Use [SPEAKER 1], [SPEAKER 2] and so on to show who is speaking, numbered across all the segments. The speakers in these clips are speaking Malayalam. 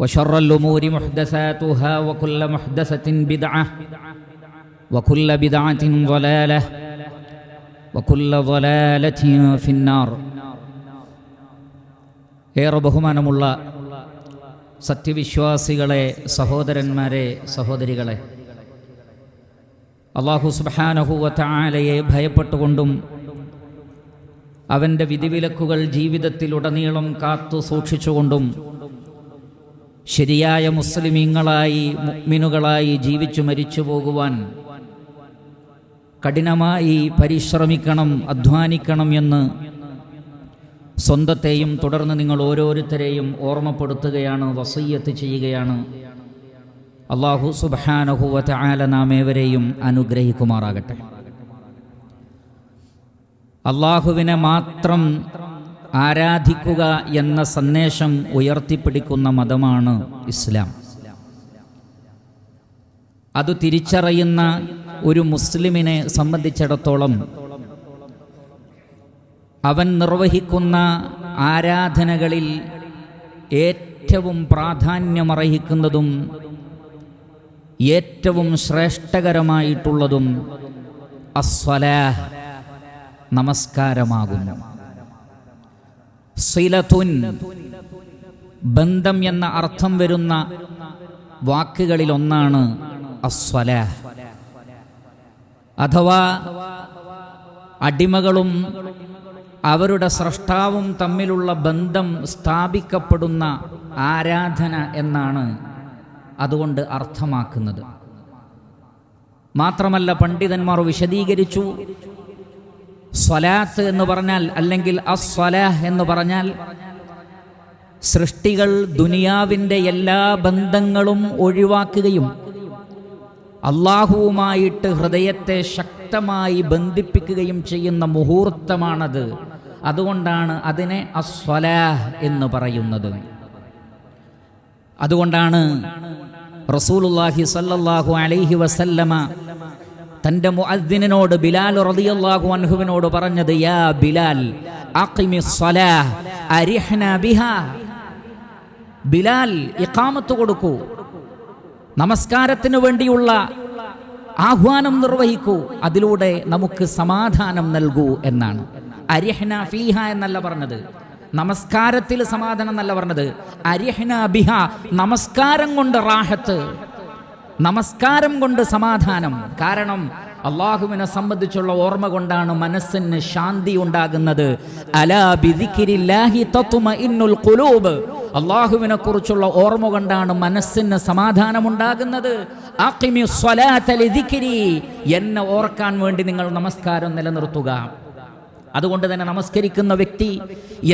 [SPEAKER 1] وشر الأمور محدثاتها وكل محدثة بدعة وكل بدعة ضلالة وكل ضلالة في النار ഏറെ ബഹുമാനമുള്ള സത്യവിശ്വാസികളെ സഹോദരന്മാരെ സഹോദരികളെ അള്ളാഹു സുബാനഹുവത്തായാലയെ ഭയപ്പെട്ടുകൊണ്ടും അവൻ്റെ വിധിവിലക്കുകൾ ജീവിതത്തിലുടനീളം കാത്തു സൂക്ഷിച്ചുകൊണ്ടും ശരിയായ മുസ്ലിമീങ്ങളായി മുഗ്മിനുകളായി ജീവിച്ചു മരിച്ചു പോകുവാൻ കഠിനമായി പരിശ്രമിക്കണം അധ്വാനിക്കണം എന്ന് സ്വന്തത്തെയും തുടർന്ന് നിങ്ങൾ ഓരോരുത്തരെയും ഓർമ്മപ്പെടുത്തുകയാണ് വസയ്യത്ത് ചെയ്യുകയാണ്. അള്ളാഹു സുബാനഹുവ ആല നാം ഏവരെയും അനുഗ്രഹിക്കുമാറാകട്ടെ. അള്ളാഹുവിനെ മാത്രം ആരാധിക്കുക എന്ന സന്ദേശം ഉയർത്തിപ്പിടിക്കുന്ന മതമാണ് ഇസ്ലാം. അത് തിരിച്ചറിയുന്ന ഒരു മുസ്ലിമിനെ സംബന്ധിച്ചിടത്തോളം അവൻ നിർവഹിക്കുന്ന ആരാധനകളിൽ ഏറ്റവും പ്രാധാന്യമർഹിക്കുന്നതും ഏറ്റവും ശ്രേഷ്ഠകരമായിട്ടുള്ളതും അസ്വലാഹ് നമസ്കാരമാകുന്നു. സിലതുൻ ബന്ധം എന്ന അർത്ഥം വരുന്ന വാക്കുകളിൽ ഒന്നാണ് അസ്വല. അഥവാ അടിമകളും അവരുടെ സ്രഷ്ടാവും തമ്മിലുള്ള ബന്ധം സ്ഥാപിക്കപ്പെടുന്ന ആരാധന എന്നാണ് അതുകൊണ്ട് അർത്ഥമാക്കുന്നത്. മാത്രമല്ല പണ്ഡിതന്മാർ വിശദീകരിച്ചു സ്വലാത്ത് എന്ന് പറഞ്ഞാൽ അല്ലെങ്കിൽ അസ്വലാഹ് എന്ന് പറഞ്ഞാൽ സൃഷ്ടികൾ ദുനിയാവിന്റെ എല്ലാ ബന്ധങ്ങളും ഒഴിവാക്കുകയും അള്ളാഹുവുമായിട്ട് ഹൃദയത്തെ ശക്തമായി ബന്ധിപ്പിക്കുകയും ചെയ്യുന്ന മുഹൂർത്തമാണത്. അതുകൊണ്ടാണ് അതിനെ അസ്വലാഹ് എന്ന് പറയുന്നത്. അതുകൊണ്ടാണ് റസൂലുല്ലാഹി സല്ലല്ലാഹു അലൈഹി വസല്ലമ തന്റെ മുഅദ്ദിനോട് ബിലാൽ റളിയല്ലാഹു അൻഹുവിനോട് പറഞ്ഞു യാ ബിലാൽ അഖിമി സ്വലാഹ് അരിഹ്നാ ബിഹാ. ബിലാൽ ഇഖാമത്ത് കൊടുക്കൂ. നമസ്കാരത്തിനു വേണ്ടിയുള്ള ആഹ്വാനം നിർവഹിക്കൂ. അതിലൂടെ നമുക്ക് സമാധാനം നൽകൂ എന്നാണ്. അരിഹ്ന ഫീഹ എന്നല്ല പറഞ്ഞത്. നമസ്കാരത്തിൽ സമാധാനം എന്നല്ല പറഞ്ഞത്. അരിഹ്ന ബിഹ നമസ്കാരം കൊണ്ട് റാഹത്ത്. നമസ്കാരം കൊണ്ട് സമാധാനം. കാരണം അള്ളാഹുവിനെ സംബന്ധിച്ചുള്ള ഓർമ്മ കൊണ്ടാണ് മനസ്സിന് ശാന്തി ഉണ്ടാകുന്നത്. അള്ളാഹുവിനെ കുറിച്ചുള്ള ഓർമ്മ കൊണ്ടാണ് മനസ്സിന് സമാധാനം സമാധാനമുണ്ടാകുന്നത് എന്നെ ഓർക്കാൻ വേണ്ടി നിങ്ങൾ നമസ്കാരം നിലനിർത്തുക. അതുകൊണ്ട് തന്നെ നമസ്കരിക്കുന്ന വ്യക്തി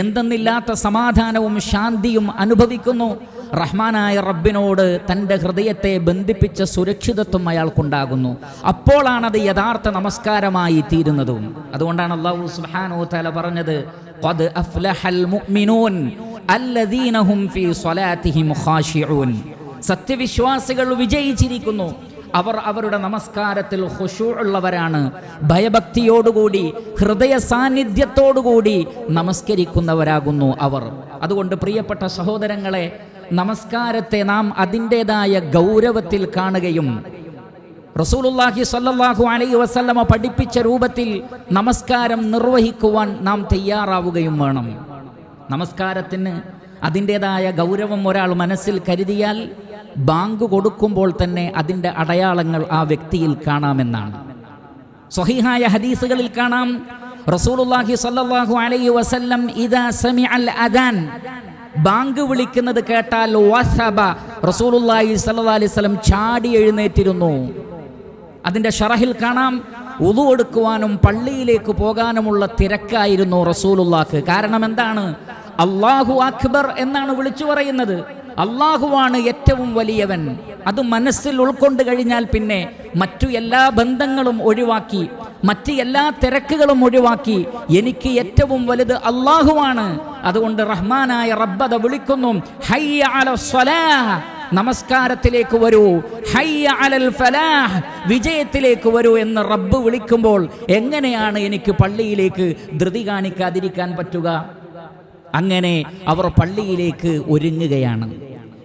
[SPEAKER 1] എന്തെന്നില്ലാത്ത സമാധാനവും ശാന്തിയും അനുഭവിക്കുന്നു. റഹ്മാനായ റബ്ബിനോട് തന്റെ ഹൃദയത്തെ ബന്ധിപ്പിച്ച സുരക്ഷിതത്വം അയാൾക്കുണ്ടാകുന്നു. അപ്പോഴാണത് യഥാർത്ഥ നമസ്കാരമായി തീരുന്നതും. അതുകൊണ്ടാണ് അള്ളാഹു സുബ്ഹാനഹു തല പറഞ്ഞത് സത്യവിശ്വാസികൾ വിജയിച്ചിരിക്കുന്നു. അവർ അവരുടെ നമസ്കാരത്തിൽ ഉള്ളവരാണ്. ഭയഭക്തിയോടുകൂടി ഹൃദയ സാന്നിധ്യത്തോടുകൂടി നമസ്കരിക്കുന്നവരാകുന്നു അവർ. അതുകൊണ്ട് പ്രിയപ്പെട്ട സഹോദരങ്ങളെ നമസ്കാരത്തെ നാം അതിന്റെതായ ഗൗരവത്തിൽ കാണുകയും റസൂലുള്ളാഹി സ്വല്ലല്ലാഹു അലൈഹി വസല്ലമ പഠിപ്പിച്ച രൂപത്തിൽ നമസ്കാരം നിർവഹിക്കുവാൻ നാം തയ്യാറാവുകയും വേണം. നമസ്കാരത്തിന് അതിന്റെതായ ഗൗരവം ഒരാൾ മനസ്സിൽ കരുതിയാൽ ബാങ്ക് കൊടുക്കുമ്പോൾ തന്നെ അതിന്റെ അടയാളങ്ങൾ ആ വ്യക്തിയിൽ കാണാമെന്നാണ്. സ്വഹീഹായ ഹദീസുകളിൽ കാണാം റസൂലുള്ളാഹി സ്വല്ലല്ലാഹു അലൈഹി വസല്ലം ഇദാ സമിഅൽ അദാൻ ബാങ്ക് വിളിക്കുന്നത് കേട്ടാൽ വസബ. റസൂലുള്ളാഹി സ്വല്ലല്ലാഹി അലൈഹി വസല്ലം ചാടി എഴുന്നേറ്റിരുന്നു. അതിന്റെ ഷറഹിൽ കാണാം. ഉതു എടുക്കുവാനും പള്ളിയിലേക്ക് പോകാനുമുള്ള തിരക്കായിരുന്നു റസൂലുള്ളാക്ക് കാരണം എന്താണ്? അള്ളാഹു അക്ബർ എന്നാണ് വിളിച്ചു പറയുന്നത്. അള്ളാഹുവാണ് ഏറ്റവും വലിയവൻ. അത് മനസ്സിൽ ഉൾക്കൊണ്ട് കഴിഞ്ഞാൽ പിന്നെ മറ്റു എല്ലാ ബന്ധങ്ങളും ഒഴിവാക്കി. മറ്റ് എല്ലാ തിരക്കുകളും ഒഴിവാക്കി എനിക്ക് ഏറ്റവും വലുത് അള്ളാഹുവാണ് അതുകൊണ്ട് റഹ്മാനായ റബ്ബത വിളിക്കുന്നു. ഹയ്യ അല സ്വലാഹ്. നമസ്കാരത്തിലേക്ക് വരൂ. ഹയ്യ അലൽ ഫലാഹ്. വിജയത്തിലേക്ക് വരൂ എന്ന് റബ്ബ് വിളിക്കുമ്പോൾ എങ്ങനെയാണ് എനിക്ക് പള്ളിയിലേക്ക് ധൃതി കാണിക്കാതിരിക്കാൻ പറ്റുക? അങ്ങനെ അവർ പള്ളിയിലേക്ക് ഒരുങ്ങുകയാണ്.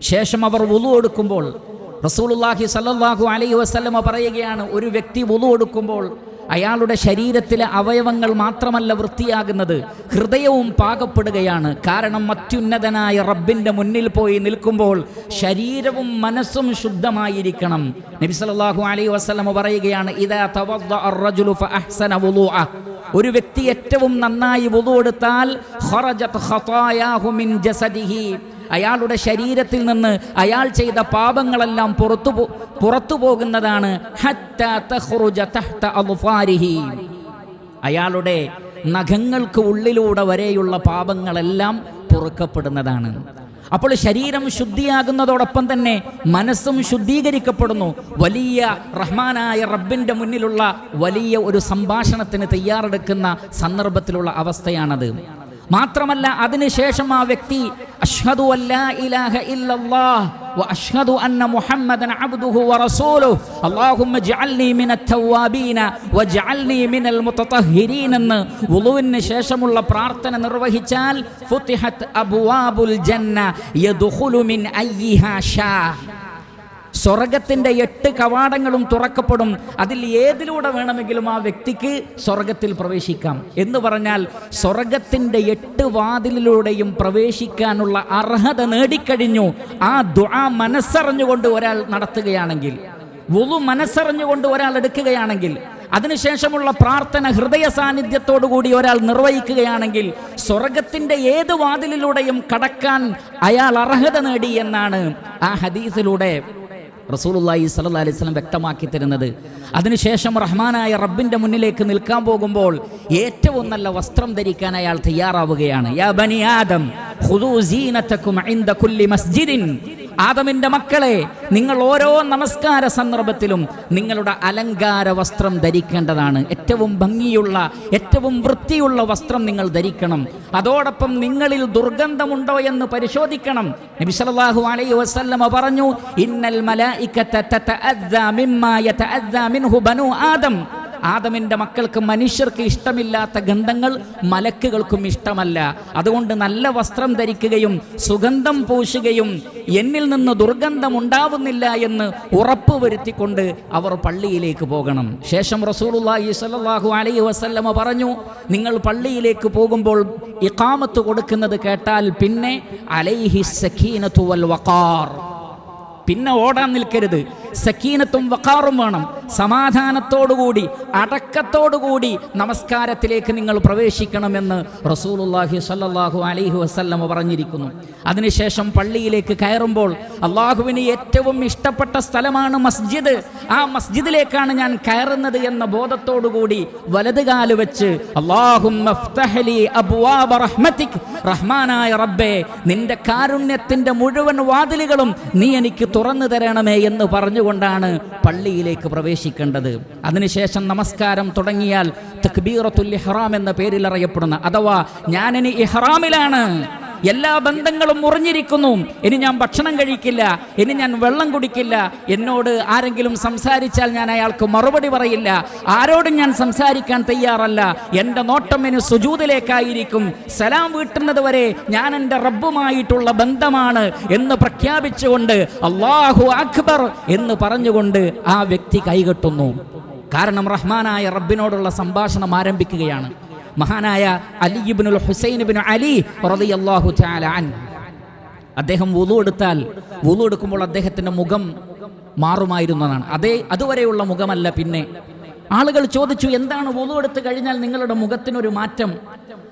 [SPEAKER 1] ശേഷം അവർ വുളു എടുക്കുമ്പോൾ റസൂലുള്ളാഹി സല്ലാഹു അലൈഹി വസ്ലമ പറയുകയാണ് ഒരു വ്യക്തി വുളു എടുക്കുമ്പോൾ അയാളുടെ ശരീരത്തിലെ അവയവങ്ങൾ മാത്രമല്ല വൃത്തിയാകുന്നത്. ഹൃദയവും പാകപ്പെടുകയാണ്. കാരണം അത്യുന്നതനായ റബ്ബിന്റെ മുന്നിൽ പോയി നിൽക്കുമ്പോൾ ശരീരവും മനസ്സും ശുദ്ധമായിരിക്കണം. നബി അലൈ വസ്ലമ പറയുകയാണ് വുളൂഅ ഒരു വ്യക്തി ഏറ്റവും നന്നായി വുളു എടുത്താൽ ഖറജത് ഖതായാഹു മിൻ ജസദിഹി. അയാളുടെ ശരീരത്തിൽ നിന്ന് അയാൾ ചെയ്ത പാപങ്ങളെല്ലാം പുറത്തു പുറത്തു പോകുന്നതാണ്. അയാളുടെ നഖങ്ങൾക്ക് ഉള്ളിലൂടെ വരെയുള്ള പാപങ്ങളെല്ലാം പുറക്കപ്പെടുന്നതാണ്. അപ്പോൾ ശരീരം ശുദ്ധിയാകുന്നതോടൊപ്പം തന്നെ മനസ്സും ശുദ്ധീകരിക്കപ്പെടുന്നു. വലിയ റഹ്മാനായ റബ്ബിന്റെ മുന്നിലുള്ള വലിയ ഒരു സംഭാഷണത്തിന് തയ്യാറെടുക്കുന്ന സന്ദർഭത്തിലുള്ള അവസ്ഥയാണത്. മാത്രമല്ല അതിനുശേഷം ആ വ്യക്തി അഷ്ഹദു അല്ലാ ഇലാഹ ഇല്ലല്ലാഹ് واشهد ان محمدا عبده ورسوله اللهم اجعلني من التوابين واجعلني من المتطهرين എന്ന് വുളുവിന് ശേഷമുള്ള പ്രാർത്ഥന നിർവഹിച്ചാൽ ഫുത്തിഹത് അബ്വാബുൽ ജന്ന യദ്ഖുലു മിൻ അയ്യിഹാ ഷാ സ്വർഗത്തിന്റെ എട്ട് കവാടങ്ങളും തുറക്കപ്പെടും. അതിൽ ഏതിലൂടെ വേണമെങ്കിലും ആ വ്യക്തിക്ക് സ്വർഗത്തിൽ പ്രവേശിക്കാം. എന്ന് പറഞ്ഞാൽ സ്വർഗത്തിന്റെ എട്ട് വാതിലിലൂടെയും പ്രവേശിക്കാനുള്ള അർഹത നേടിക്കഴിഞ്ഞു. ആ ദുആ മനസ്സറിഞ്ഞുകൊണ്ട് ഒരാൾ നടത്തുകയാണെങ്കിൽ വുളു മനസ്സറിഞ്ഞുകൊണ്ട് ഒരാൾ എടുക്കുകയാണെങ്കിൽ അതിനുശേഷമുള്ള പ്രാർത്ഥന ഹൃദയ സാന്നിധ്യത്തോടു കൂടി ഒരാൾ നിർവഹിക്കുകയാണെങ്കിൽ സ്വർഗത്തിന്റെ ഏത് വാതിലിലൂടെയും കടക്കാൻ അയാൾ അർഹത നേടി എന്നാണ് ആ ഹദീസിലൂടെ റസൂലുള്ളാഹി സ്വല്ലല്ലാഹി അലൈഹി വസല്ലം വ്യക്തമാക്കി തരുന്നത്. അതിനുശേഷം റഹ്മാനായ റബ്ബിന്റെ മുന്നിലേക്ക് നിൽക്കാൻ പോകുമ്പോൾ ഏറ്റവും നല്ല വസ്ത്രം ധരിക്കാൻ അയാൾ തയ്യാറാവുകയാണ്. യാ ബനി ആദം ഖുദൂ സീനതകും ഇൻദ കുല്ലി മസ്ജിദിൻ ആദമിന്റെ മക്കളെ നിങ്ങൾ ഓരോ നമസ്കാര സന്ദർഭത്തിലും നിങ്ങളുടെ അലങ്കാര വസ്ത്രം ധരിക്കേണ്ടതാണ്. ഏറ്റവും ഭംഗിയുള്ള ഏറ്റവും വൃത്തിയുള്ള വസ്ത്രം നിങ്ങൾ ധരിക്കണം. അതോടൊപ്പം നിങ്ങളിൽ ദുർഗന്ധമുണ്ടോ എന്ന് പരിശോധിക്കണം. നബി സല്ലല്ലാഹു അലൈഹി വസല്ലമ പറഞ്ഞു ഇന്നൽ മലായികത തതഅദ്ദാ മിമ്മാ യതഅദ്ദാ മിൻഹു ബനു ആദം. ആദമിന്റെ മക്കൾക്ക് മനുഷ്യർക്ക് ഇഷ്ടമില്ലാത്ത ഗന്ധങ്ങൾ മലക്കുകൾക്കും ഇഷ്ടമല്ല. അതുകൊണ്ട് നല്ല വസ്ത്രം ധരിക്കുകയും സുഗന്ധം പൂശുകയും എന്നിൽ നിന്ന് ദുർഗന്ധം ഉണ്ടാവുന്നില്ല എന്ന് ഉറപ്പ് വരുത്തിക്കൊണ്ട് അവർ പള്ളിയിലേക്ക് പോകണം. ശേഷം റസൂലുള്ളാഹി സ്വല്ലല്ലാഹു അലൈഹി വസല്ലമ പറഞ്ഞു നിങ്ങൾ പള്ളിയിലേക്ക് പോകുമ്പോൾ ഇക്കാമത്ത് കൊടുക്കുന്നത് കേട്ടാൽ പിന്നെ അലൈഹി സഖീനത്തുവൽ വൽ വഖാർ. പിന്നെ ഓടാൻ നിൽക്കരുത്. സക്കീനത്തും വക്കാറും വേണം. സമാധാനത്തോടുകൂടി അടക്കത്തോടുകൂടി നമസ്കാരത്തിലേക്ക് നിങ്ങൾ പ്രവേശിക്കണമെന്ന് റസൂലുള്ളാഹി സല്ലാഹു അലൈഹി വസല്ലമ പറഞ്ഞിരിക്കുന്നു. അതിനുശേഷം പള്ളിയിലേക്ക് കയറുമ്പോൾ അള്ളാഹുവിന് ഏറ്റവും ഇഷ്ടപ്പെട്ട സ്ഥലമാണ് മസ്ജിദ്. ആ മസ്ജിദിലേക്കാണ് ഞാൻ കയറുന്നത് എന്ന ബോധത്തോടുകൂടി വലതുകാൽ വെച്ച് റഹ്മതിക്. റഹ്മാനായ റബ്ബേ നിന്റെ കാരുണ്യത്തിന്റെ മുഴുവൻ വാതിലുകളും നീ എനിക്ക് തുറന്നു തരണമേ എന്ന് പറഞ്ഞുകൊണ്ടാണ് പള്ളിയിലേക്ക് പ്രവേശിക്കേണ്ടത്. അതിനുശേഷം നമസ്കാരം തുടങ്ങിയാൽ തക്ബീറത്തുൽ ഇഹ്റാം എന്ന പേരിൽ അറിയപ്പെടുന്ന അഥവാ ഞാനിനി ഇഹ്റാമിലാണ് എല്ലാ ബന്ധങ്ങളും മുറിഞ്ഞിരിക്കുന്നു. ഇനി ഞാൻ ഭക്ഷണം കഴിക്കില്ല. ഇനി ഞാൻ വെള്ളം കുടിക്കില്ല. എന്നോട് ആരെങ്കിലും സംസാരിച്ചാൽ ഞാൻ അയാൾക്ക് മറുപടി പറയില്ല. ആരോടും ഞാൻ സംസാരിക്കാൻ തയ്യാറല്ല. എന്റെ നോട്ടം ഇനി സുജൂതിലേക്കായിരിക്കും. സലാം വീട്ടുന്നത് വരെ ഞാൻ എന്റെ റബ്ബുമായിട്ടുള്ള ബന്ധമാണ് എന്ന് പ്രഖ്യാപിച്ചുകൊണ്ട് അള്ളാഹു അക്ബർ എന്ന് പറഞ്ഞുകൊണ്ട് ആ വ്യക്തി കൈകെട്ടുന്നു. കാരണം റഹ്മാനായ റബ്ബിനോടുള്ള സംഭാഷണം ആരംഭിക്കുകയാണ്. മഹാനായ അലിബിനുൽ ഹുസൈൻ ബിൻ അലി റളിയല്ലാഹു തആല അൻ അദ്ദേഹം വുളു എടുത്താൽ വുളു എടുക്കുമ്പോൾ അദ്ദേഹത്തിന്റെ മുഖം മാറുമായിരുന്നതാണ്. അതേ അതുവരെയുള്ള മുഖമല്ല പിന്നെ. ആളുകൾ ചോദിച്ചു എന്താണ് വുളു എടുത്തു കഴിഞ്ഞാൽ നിങ്ങളുടെ മുഖത്തിനൊരു മാറ്റം?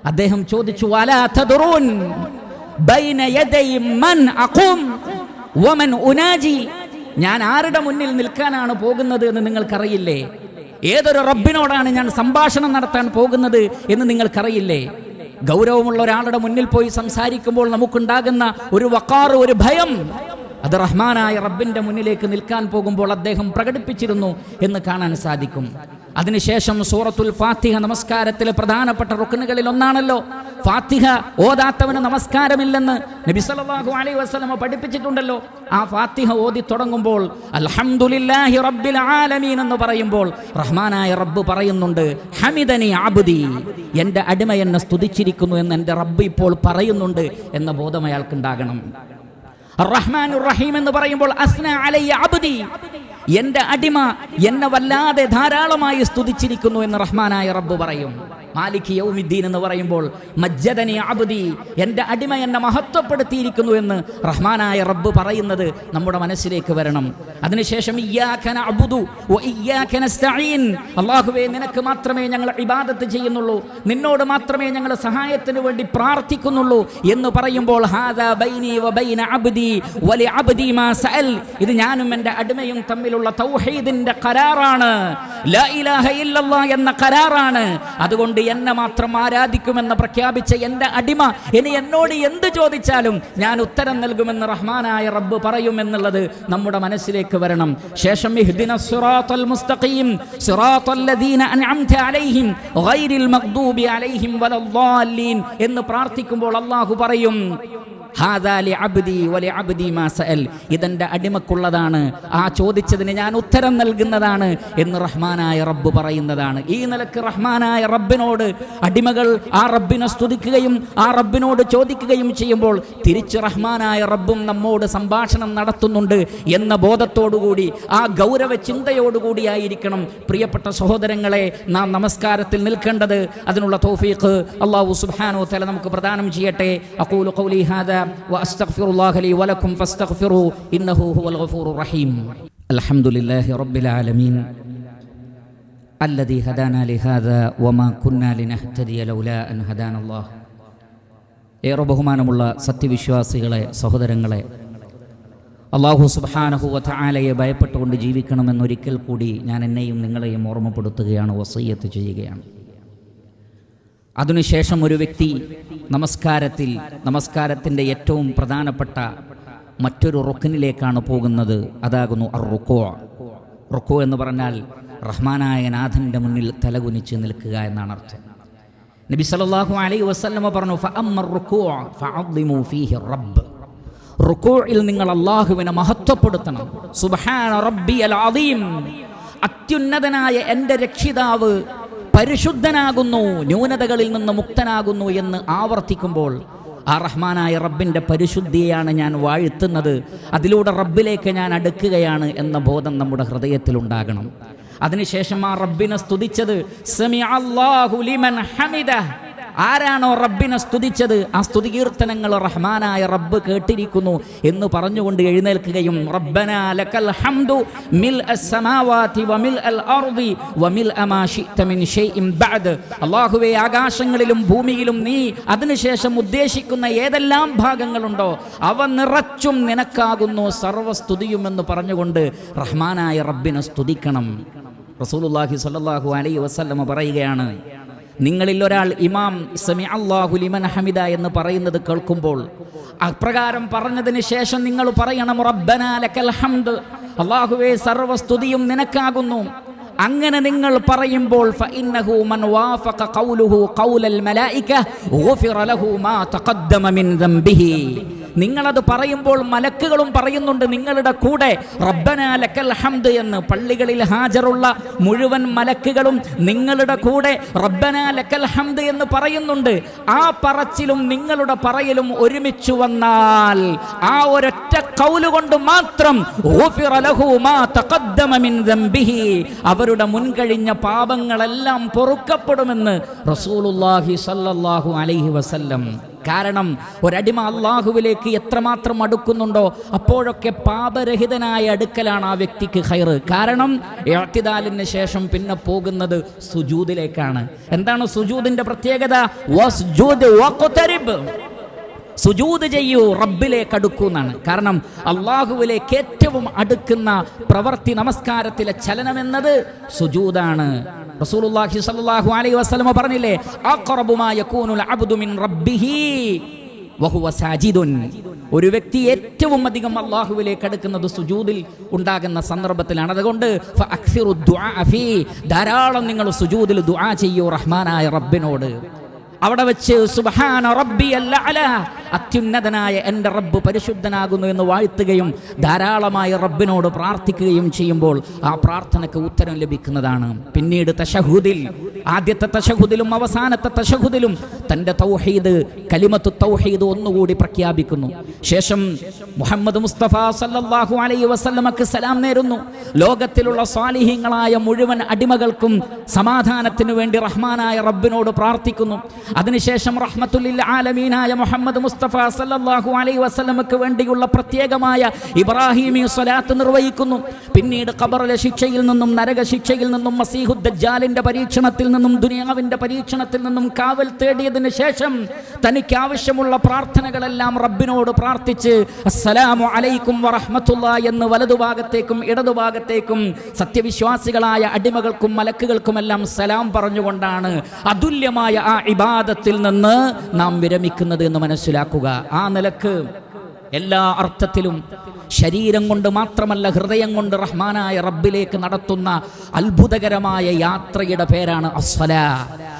[SPEAKER 1] അദ്ദേഹം ചോദിച്ചു "വലാ തദ്റൂൻ ബൈന യദൈ മൻ അഖും ഉനാജി. ഞാൻ ആരുടെ മുന്നിൽ നിൽക്കാനാണ് പോകുന്നത് എന്ന് നിങ്ങൾക്കറിയില്ലേ? ഏതൊരു റബ്ബിനോടാണ് ഞാൻ സംഭാഷണം നടത്താൻ പോകുന്നത് എന്ന് നിങ്ങൾക്കറിയില്ലേ? ഗൗരവമുള്ള ഒരാളുടെ മുന്നിൽ പോയി സംസാരിക്കുമ്പോൾ നമുക്കുണ്ടാകുന്ന ഒരു വക്കാറ് ഒരു ഭയം. അത് റഹ്മാനായ റബ്ബിന്റെ മുന്നിലേക്ക് നിൽക്കാൻ പോകുമ്പോൾ അദ്ദേഹം പ്രകടിപ്പിച്ചിരുന്നു എന്ന് കാണാൻ സാധിക്കും. അതിനുശേഷം സൂറത്തുൽ ഫാത്തിഹ നമസ്കാരത്തിലെ പ്രധാനപ്പെട്ട റുക്കനുകളിൽ ഒന്നാണല്ലോ. ഫാത്തിഹ ഓതാത്തവന് നമസ്കാരമില്ലെന്ന് നബി സല്ലല്ലാഹു അലൈഹി വസല്ലമ പഠിപ്പിച്ചിട്ടുണ്ടല്ലോ. ആ ഫാത്തിഹ ഓതി തുടങ്ങുമ്പോൾ അൽഹംദുലില്ലാഹി റബ്ബിൽ ആലമീൻ എന്ന് പറയുമ്പോൾ റഹ്മാനായ റബ്ബ് പറയുന്നുണ്ട് ഹമിദനി ആബുദി എന്റെ അടിമ എന്നെ സ്തുതിച്ചിരിക്കുന്നു എന്ന് എന്റെ റബ്ബ് ഇപ്പോൾ പറയുന്നുണ്ട് എന്ന ബോധം അയാൾക്കുണ്ടാകണം റഹ്മാൻ റഹീം എന്ന് പറയുമ്പോൾ അസ്ന അലൈ അബ്ദി. എന്റെ അടിമ എന്നെ വല്ലാതെ ധാരാളമായി സ്തുതിച്ചിരിക്കുന്നു എന്ന് റഹ്മാനായ റബ്ബ് പറയും. മാലിക് യൗമിദ്ദീൻ എന്ന് പറയുമ്പോൾ മജ്ജദനി അബ്ദി എന്റെ അടിമ എന്നെ മഹത്വപ്പെടുത്തിയിരിക്കുന്നു എന്ന് റഹ്മാനായ റബ്ബ് പറയുന്നത് നമ്മുടെ മനസ്സിലേക്ക് വരണം. അതിനുശേഷം ഇയ്യാക നഅ്ബുദു വ ഇയ്യാക നസ്തഈൻ. അല്ലാഹുവേ നിനക്ക് മാത്രമേ ഞങ്ങൾ ഇബാദത്ത് ചെയ്യുന്നുള്ളൂ നിന്നോട് മാത്രമേ ഞങ്ങൾ സഹായത്തിന് വേണ്ടി പ്രാർത്ഥിക്കുന്നുള്ളൂ എന്ന് പറയുമ്പോൾ ഇത് ഞാനും എന്റെ അടിമയും തമ്മിലുള്ള തൗഹീദിന്റെ കരാറാണ്. എന്ന കരാറാണ്. അതുകൊണ്ട് എന്നെ മാത്രം ആരാധിക്കുമെന്ന് പ്രഖ്യാപിച്ച എന്റെ അടിമ ഇനി എന്നോട് എന്ത് ചോദിച്ചാലും ഞാൻ ഉത്തരം നൽകുമെന്ന് റഹ്മാനായ റബ്ബ് പറയുമെന്നുള്ളത് നമ്മുടെ മനസ്സിലേക്ക് വരണം. ശേഷം മുസ്തഖീം അൻഅംത അലൈഹിം ഗൈറിൽ മഗ്ദൂബി അലൈഹിം എന്ന് പ്രാർത്ഥിക്കുമ്പോൾ അള്ളാഹു പറയും ഹാദാ ലി അബ്ദി വലി അബ്ദി അടിമക്കുള്ളതാണ്. ആ ചോദിച്ചതിന് ഞാൻ ഉത്തരം നൽകുന്നതാണ് എന്ന് റഹ്മാനായ റബ്ബ് പറയുന്നതാണ്. ഈ നിലയ്ക്ക് റഹ്മാനായ റബ്ബിനോട് അടിമകൾ ആ റബ്ബിനെ സ്തുതിക്കുകയും ആ റബ്ബിനോട് ചോദിക്കുകയും ചെയ്യുമ്പോൾ തിരിച്ച് റഹ്മാനായ റബ്ബും നമ്മോട് സംഭാഷണം നടത്തുന്നുണ്ട് എന്ന ബോധത്തോടുകൂടി ആ ഗൗരവ ചിന്തയോടുകൂടിയായിരിക്കണം പ്രിയപ്പെട്ട സഹോദരങ്ങളെ നാം നമസ്കാരത്തിൽ നിൽക്കേണ്ടത്. അതിനുള്ള തോഫീഖ് അള്ളാഹു സുബാനോ തല നമുക്ക് പ്രദാനം ചെയ്യട്ടെ. അഖൂലു ഖൗലി ഹാദാ വഅസ്തഗ്ഫിറുല്ലാഹ ലി വലക്കും ഫസ്തഗ്ഫിറു ഇന്നഹു ഹുവൽ ഗഫൂറുർ റഹീം അൽഹംദുലില്ലാഹി റബ്ബിൽ ആലമീൻ الذي هدانا لهذا وما كنا لنهتدي لولا أن هدانا الله ഏറെ ബഹുമാനമുള്ള സത്യവിശ്വാസികളെ സഹോദരങ്ങളെ അള്ളാഹു സുബ്ഹാനഹു വതആലയെ ഭയപ്പെട്ടുകൊണ്ട് ജീവിക്കണമെന്നൊരിക്കൽ കൂടി ഞാൻ എന്നെയും നിങ്ങളെയും ഓർമ്മപ്പെടുത്തുകയാണ് വസയ്യത്ത് ചെയ്യുകയാണ് അതിനുശേഷം ഒരു വ്യക്തി നമസ്കാരത്തിൽ നമസ്കാരത്തിന്റെ ഏറ്റവും പ്രധാനപ്പെട്ട മറ്റൊരു റുക്കിനിലേക്കാണ് പോകുന്നത്. അതാകുന്നു അർ റുക്കോ റുക്കോ എന്ന് പറഞ്ഞാൽ റഹ്മാനായ നാഥന്റെ മുന്നിൽ തലകുനിച്ച് നിൽക്കുക എന്നാണ് അർത്ഥം. നബി സല്ലല്ലാഹു അലൈ വസല്ലമ പറഞ്ഞു റബ്ബ്. റുക്കോയിൽ നിങ്ങൾ അള്ളാഹുവിനെ മഹത്വപ്പെടുത്തണം. അദീം. അത്യുന്നതനായ എന്റെ രക്ഷിതാവ് പരിശുദ്ധനാകുന്നു ന്യൂനതകളിൽ നിന്ന് മുക്തനാകുന്നു എന്ന് ആവർത്തിക്കുമ്പോൾ ആ റഹ്മാനായ റബ്ബിന്റെ പരിശുദ്ധിയാണ് ഞാൻ വാഴ്ത്തുന്നത്. അതിലൂടെ റബ്ബിലേക്ക് ഞാൻ അടുക്കുകയാണ് എന്ന ബോധം നമ്മുടെ ഹൃദയത്തിലുണ്ടാകണം അതിനുശേഷം ആ റബ്ബിനെ സ്തുതിച്ചത് സമി അല്ലാഹു ലിമൻ ഹമിദ ആരാണോ റബ്ബിനെ സ്തുതിച്ചത്? ആ സ്തുതി കീർത്തനങ്ങൾ റഹ്മാനായ റബ്ബ് കേട്ടിരിക്കുന്നു എന്ന് പറഞ്ഞുകൊണ്ട് എഴുന്നേൽക്കുകയും റബ്ബനാ ലക്കൽ ഹംദു മിൽ അസ്സമാവാതി വമിൽ അൽ അർദി വമിൽ അമാ ശിഅത മിൻ ഷൈഇൻ ബഅദ്. അല്ലാഹുവേ ആകാശങ്ങളിലും ഭൂമിയിലും നീ അതിനുശേഷം ഉദ്ദേശിക്കുന്ന ഏതെല്ലാം ഭാഗങ്ങളുണ്ടോ അവ നിറച്ചും നിനക്കാകുന്നു സർവസ്തുതിയും എന്ന് പറഞ്ഞുകൊണ്ട് റഹ്മാനായ റബ്ബിനെ സ്തുതിക്കണം. റസൂലുള്ളാഹി സ്വല്ലല്ലാഹു അലൈഹി വസല്ലമ പറയുകയാണ് നിങ്ങളിൽ ഒരാൾ ഇമാം സമി അള്ളാഹു ലിമൻ ഹമിദ എന്ന് പറയുന്നത് കേൾക്കുമ്പോൾ അപ്രകാരം പറഞ്ഞതിന് ശേഷം നിങ്ങൾ പറയണം റബ്ബന ലക്കൽ ഹംദ് അള്ളാഹുവേ സർവസ്തുതിയും നിനക്കാകുന്നു. അങ്ങനെ നിങ്ങൾ പറയുമ്പോൾ ഫഇന്നഹു മൻ ഖൗലുഹു ഖൗലൽ മലായിക ലഹു മാ തഖദ്ദമ മിൻ നിങ്ങളത് പറയുമ്പോൾ മലക്കുകളും പറയുന്നുണ്ട് നിങ്ങളുടെ കൂടെ റബ്ബന ലക്കൽ ഹംദ് എന്ന്. പള്ളികളിൽ ഹാജറുള്ള മുഴുവൻ മലക്കുകളും നിങ്ങളുടെ കൂടെ റബ്ബന ലക്കൽ ഹംദ് എന്ന് പറയുന്നുണ്ട്. ആ പറച്ചിലും നിങ്ങളുടെ പറയലും ഒരുമിച്ച് വന്നാൽ ആ ഒരൊറ്റ കൗലുകൊണ്ട് മാത്രം അവരുടെ മുൻകഴിഞ്ഞ പാപങ്ങളെല്ലാം പൊറുക്കപ്പെടുമെന്ന് റസൂലുള്ളാഹി സല്ലല്ലാഹു അലൈഹി വസല്ലം കാരണം ഒരടിമ അള്ളാഹുവിലേക്ക് എത്രമാത്രം അടുക്കുന്നുണ്ടോ അപ്പോഴൊക്കെ പാപരഹിതനായ അടുക്കലാണ് ആ വ്യക്തിക്ക് ഹൈറ് കാരണം എഴുത്തിദാലിന് ശേഷം പിന്നെ പോകുന്നത് സുജൂദിലേക്കാണ് എന്താണ് സുജൂദിന്റെ പ്രത്യേകത? വസ്ജുദ്. സുജൂത് ചെയ്യൂ റബ്ബിലേക്ക് അടുക്കൂ എന്നാണ് കാരണം അള്ളാഹുവിലേക്ക് ഏറ്റവും അടുക്കുന്ന പ്രവർത്തി നമസ്കാരത്തിലെ ചലനമെന്നത് സുജൂദാണ് റസൂലുള്ളാഹി സ്വല്ലല്ലാഹു അലൈഹി വസല്ലമ പറഞ്ഞില്ലേ അഖറബു മാ യകൂനുൽ അബ്ദു മിൻ റബ്ബിഹി വഹുവ സാജിദുൻ. ഒരു വ്യക്തി ഏറ്റവും അധികം അള്ളാഹുവിലേക്ക് അടുക്കുന്നത് സുജൂദിൽ ഉണ്ടാകുന്ന സന്ദർഭത്തിലാണ്. അതുകൊണ്ട്. ധാരാളം നിങ്ങൾ സുജൂദിൽ ദുആ ചെയ്യൂ റഹ്മാനായ റബ്ബിനോട്. അവിടെ വെച്ച് സുബ്ഹാന റബ്ബിയൽ അഅല. അത്യുന്നതനായ എന്റെ റബ്ബ് പരിശുദ്ധനാകുന്നു എന്ന് വാഴ്ത്തുകയും ധാരാളമായി റബ്ബിനോട് പ്രാർത്ഥിക്കുകയും ചെയ്യുമ്പോൾ ആ പ്രാർത്ഥനയ്ക്ക് ഉത്തരം ലഭിക്കുന്നതാണ്. പിന്നീട് തശഹുദിൽ ആദ്യത്തെ തശഹുദിലും അവസാനത്തെ തശഹുദിലും തന്റെ തൗഹീദ് കലിമത്ത് തൗഹീദ് ഒന്നുകൂടി പ്രഖ്യാപിക്കുന്നു. ശേഷം മുഹമ്മദ് മുസ്തഫ സല്ലാഹു അലൈ വസല്ലമക്ക് സലാം നേരുന്നു. ലോകത്തിലുള്ള സ്വാലിഹ്യങ്ങളായ മുഴുവൻ അടിമകൾക്കും സമാധാനത്തിനു വേണ്ടി റഹ്മാനായ റബ്ബിനോട് പ്രാർത്ഥിക്കുന്നു. അതിനുശേഷം റഹ്മത്തുല്ലിൽ ആലമീനായ മുഹമ്മദ് മുസ്തഫ സല്ലല്ലാഹു അലൈ വസ്ലമക്ക് വേണ്ടിയുള്ള പ്രത്യേകമായ ഇബ്രാഹിമി സ്വലാത്ത് നിർവഹിക്കുന്നു. പിന്നീട് ഖബറിലെ ശിക്ഷയിൽ നിന്നും നരക ശിക്ഷയിൽ നിന്നും മസീഹു ദജ്ജാലിന്റെ പരീക്ഷണത്തിൽ നിന്നും ദുനിയാവിന്റെ പരീക്ഷണത്തിൽ നിന്നും കാവൽ തേടിയതിന് ശേഷം തനിക്ക് ആവശ്യമുള്ള പ്രാർത്ഥനകളെല്ലാം റബ്ബിനോട് പ്രാർത്ഥിച്ച് അസ്സലാമു അലൈക്കും വറഹ്മത്തുള്ള എന്ന് വലതുഭാഗത്തേക്കും ഇടതുഭാഗത്തേക്കും സത്യവിശ്വാസികളായ അടിമകൾക്കും മലക്കുകൾക്കുമെല്ലാം സലാം പറഞ്ഞുകൊണ്ടാണ് അതുല്യമായ ആ ഇബാദത്തിൽ നിന്ന് നാം വിരമിക്കുന്നത് എന്ന് മനസ്സിലാക്കുക ആ നിലയ്ക്ക് എല്ലാ അർത്ഥത്തിലും ശരീരം കൊണ്ട് മാത്രമല്ല ഹൃദയം കൊണ്ട് റഹ്മാനായ റബ്ബിലേക്ക് നടത്തുന്ന അത്ഭുതകരമായ യാത്രയുടെ പേരാണ് അസ്വല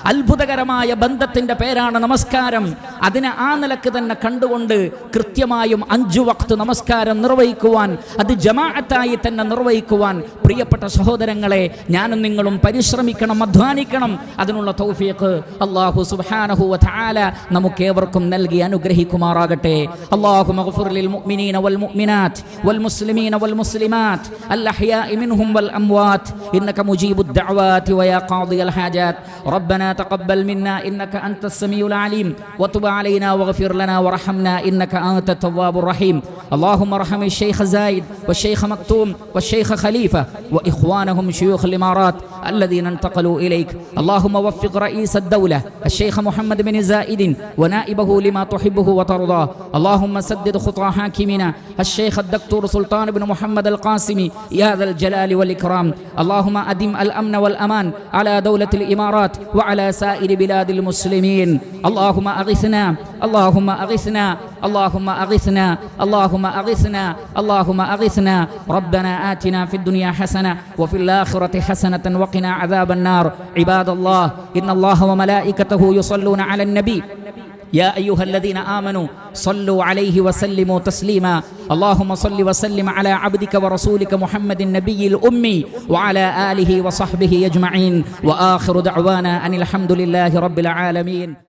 [SPEAKER 1] അത്ഭുതകരമായ ബന്ധത്തിന്റെ പേരാണ് നമസ്കാരം. അതിനെ ആ നിലയ്ക്ക് തന്നെ കണ്ടുകൊണ്ട് കൃത്യമായും അഞ്ചു വക്ത് നമസ്കാരം നിർവഹിക്കുവാൻ അത് ജമാഅത്തായി തന്നെ നിർവഹിക്കുവാൻ പ്രിയപ്പെട്ട സഹോദരങ്ങളെ ഞാനും നിങ്ങളും പരിശ്രമിക്കണം അധ്വാനിക്കണം. അതിനുള്ള തൗഫിയക്ക് അള്ളാഹു സുബാനഹുവ താല നമുക്കേവർക്കും നൽകി അനുഗ്രഹിക്കുമാറാകട്ടെ. അള്ളാഹു ലിൽ മുഅ്മിനീന വൽ മുഅ്മിനാത്ത് വൽ മുസ്ലിമീന വൽ മുസ്ലിമാത്ത് അൽഅഹ്യാഇ മിൻഹും വൽ അംവാത്ത് ഇന്നക മുജീബുദ് മുജീബുദ്ദഅവാത്തി വയാ ഖാദിയൽ ഹാജാത്ത്. റബ്ബനാ تقبل منا إنك أنت السميع العليم. وتب علينا واغفر لنا وارحمنا إنك أنت التواب الرحيم. اللهم ارحم الشيخ زايد والشيخ مكتوم والشيخ خليفة وإخوانهم شيوخ الإمارات الذين انتقلوا إليك. اللهم وفق رئيس الدولة الشيخ محمد بن زائد ونائبه لما تحبه وترضاه اللهم سدد خطى حاكمنا الشيخ الدكتور سلطان بن محمد القاسمي يا ذا الجلال والإكرام. اللهم أدم الأمن والأمان على دولة الإمارات وعلى سائر بلاد المسلمين. اللهم أغثنا اللهم أغثنا اللهم أغثنا اللهم أغثنا اللهم أغثنا. ربنا آتنا في الدنيا حسنة وفي الآخرة حسنة وقنا عذاب النار. عباد الله إن الله وملائكته يصلون على النبي. يا أيها الذين آمنوا صلوا عليه وسلموا تسليما. اللهم صل وسلم على عبدك ورسولك محمد النبي الأمي وعلى آله وصحبه أجمعين. وآخر دعوانا أن الحمد لله رب العالمين.